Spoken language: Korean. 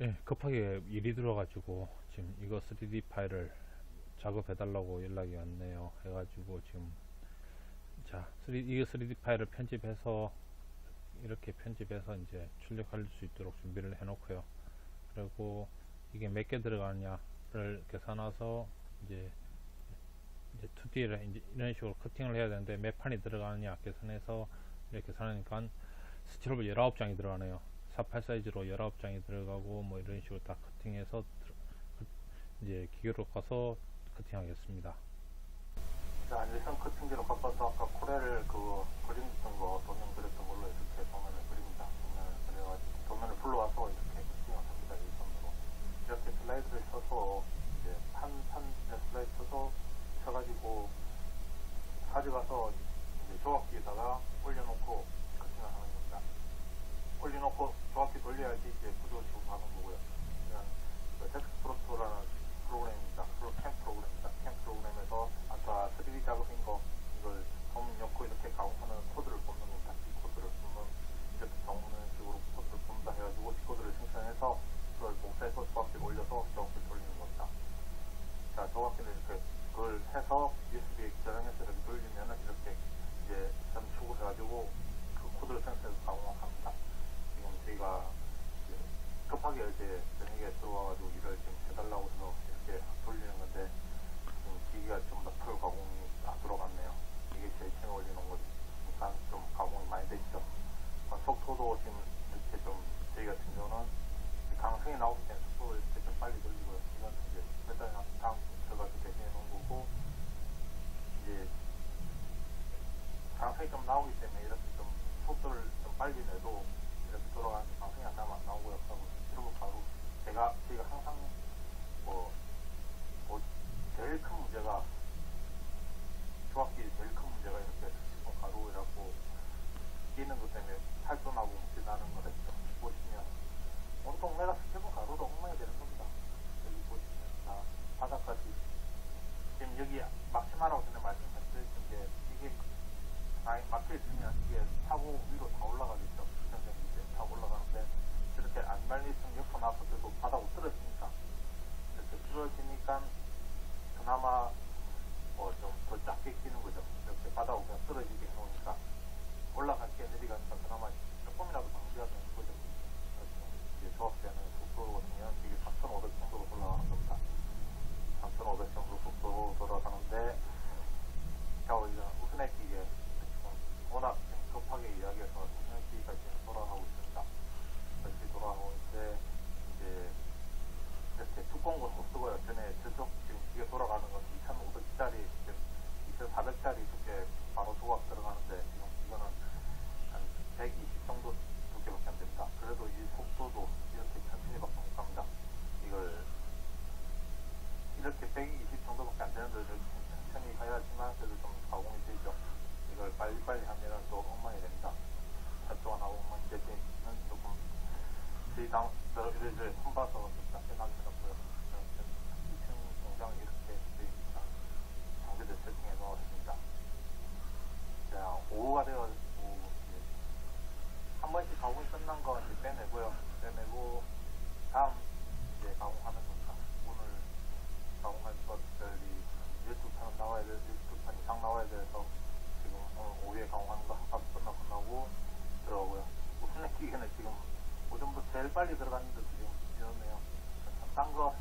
예, 급하게 일이 들어가지고 지금 이거 3D 파일을 작업해 달라고 연락이 왔네요. 해가지고 지금 자, 3D, 이거 3D 파일을 편집해서 이렇게 편집해서 이제 출력할 수 있도록 준비를 해 놓고요. 그리고 이게 몇 개 들어가느냐를 계산해서 이제 이제 2D를 이제 이런 식으로 커팅을 해야 되는데 몇 판이 들어가느냐 계산해서 이렇게 계산하니까 스티로볼 19장이 들어가네요. 48 사이즈로 19장이 들어가고 뭐 이런 식으로 다 커팅해서 들- 그- 이제 기계로 가서 커팅하겠습니다. 자, 안일선 커팅기로 바꿔서 아까 코레를 그 그림했던 거, 도면 그렸던 걸로 이렇게 도면을 그립니다. 도면을 그려가지고, 도면을 불러와서 이렇게 커팅을 합니다. 이 손으로. 이렇게 슬라이드를 쳐서, 이제 판, 판, 슬라이드 쳐서, 쳐가지고, 가져가서, 이제 조각기에다가 올려놓고 커팅을 하는 겁니다. 올려놓고 조각기 돌려야지 이제 구조식으로 가는 거고요. 그냥 그 텍스프로토라는 프로그램입니다. 프로, 캠 프로그램입니다. 캠 프로그램에서 아까 3D 작업인 거 이걸 도면 넣고 이렇게 가공하는 코드를 뽑는 겁니다. 이 코드를 뽑는 이렇게 적는 식으로 코드를 뽑는다 해가지고 이 코드를 생성해서 그걸 복사해서 조각기를 올려서 조각기를 돌리는 겁니다. 자, 조각기를 이렇게 그걸 해서 USB에 저장해서 이렇게 돌리면은 이렇게 이제 전축을 해가지고 생성해서 가공합니다. 지금 저희가 급하게 어제 저녁에 들어와가지고 일을 좀 해달라고 해서 이렇게 돌리는 건데 지금 기기가 좀 너플 가공이 안 들어갔네요. 이게 제일 처음에 올리는 거니까 좀 가공이 많이 됐죠. 어, 속도도 지금 이렇게 좀 저희 같은 경우는 강성이 나오기 때문에 속도를 이렇게 좀 빨리 돌리고요. 이건 이제 몇달 다음 들어가서 대신해 놓은 거고 이제 강성이 좀 나오기 때문에 이렇게 좀 속도를 좀 빨리 내도 이렇게 돌아가는 방송이 안 나면 안 나오고요. 하고 여러분 바로 제가 저희가 항상 뭐, 뭐 제일 큰 문제가 조합기 제일 큰 문제가 이렇게 스티븐 가루라고 끼는 것 때문에 활동하고 묻지나는 거랬죠. 보시면 온통 내가 스티븐 가루로 엉망이 되는 겁니다. 여기 보시면 다 바닥까지 지금 여기 막심하라고 전에 말씀했듯이 이제 이게 많이 막혀 있으면 이게 타고 위로 다 올라가겠죠. 수평적인 이제 다 올라가는데 이렇게 안 말리면 옆으로 나서 도 바닥으로 떨어지니까 이렇게 떨어지니까 그나마 뭐 좀 더 작게 끼는 거죠. 이렇게 바닥으로 그냥 떨어지게 해놓으니까 올라갈 게 내려가니까 그나마 조금이라도 방지가 되는 거죠. 그래서 이제 조합되는 속도로 보면 이게 3,500 정도로 올라가는 겁니다. 3,500 정도 속도로 돌아가는데 자, 우리가 우선의 기계 지금 워낙 지금 급하게 이야기해서 우선의 기계가 지금 돌아가고 있습니다. 다시 돌아가고 있는데 이제 이렇게 두꺼운 건 못 쓰고요. 전에 저쪽 지금 기계 돌아가는 건 2,500짜리, 2,400짜리 두께 바로 조각 들어가는데 지금 이거는 한 120 정도 두께밖에 안 됩니다. 그래도 이 속도도 이렇게 천천히밖에 못 갑니다. 이걸 이렇게 120 정도밖에 안 되는데 좀 천천히 가야지만 그래도 좀 가공이 되죠. 이걸 빨리빨리 하면 또 엉망이 됩니다. 한동안 하고 엉망이 되지는 조금 저희 당, 저, 이제 손봐서 제일 빨리 들어가는 것이 위험해요. 딴거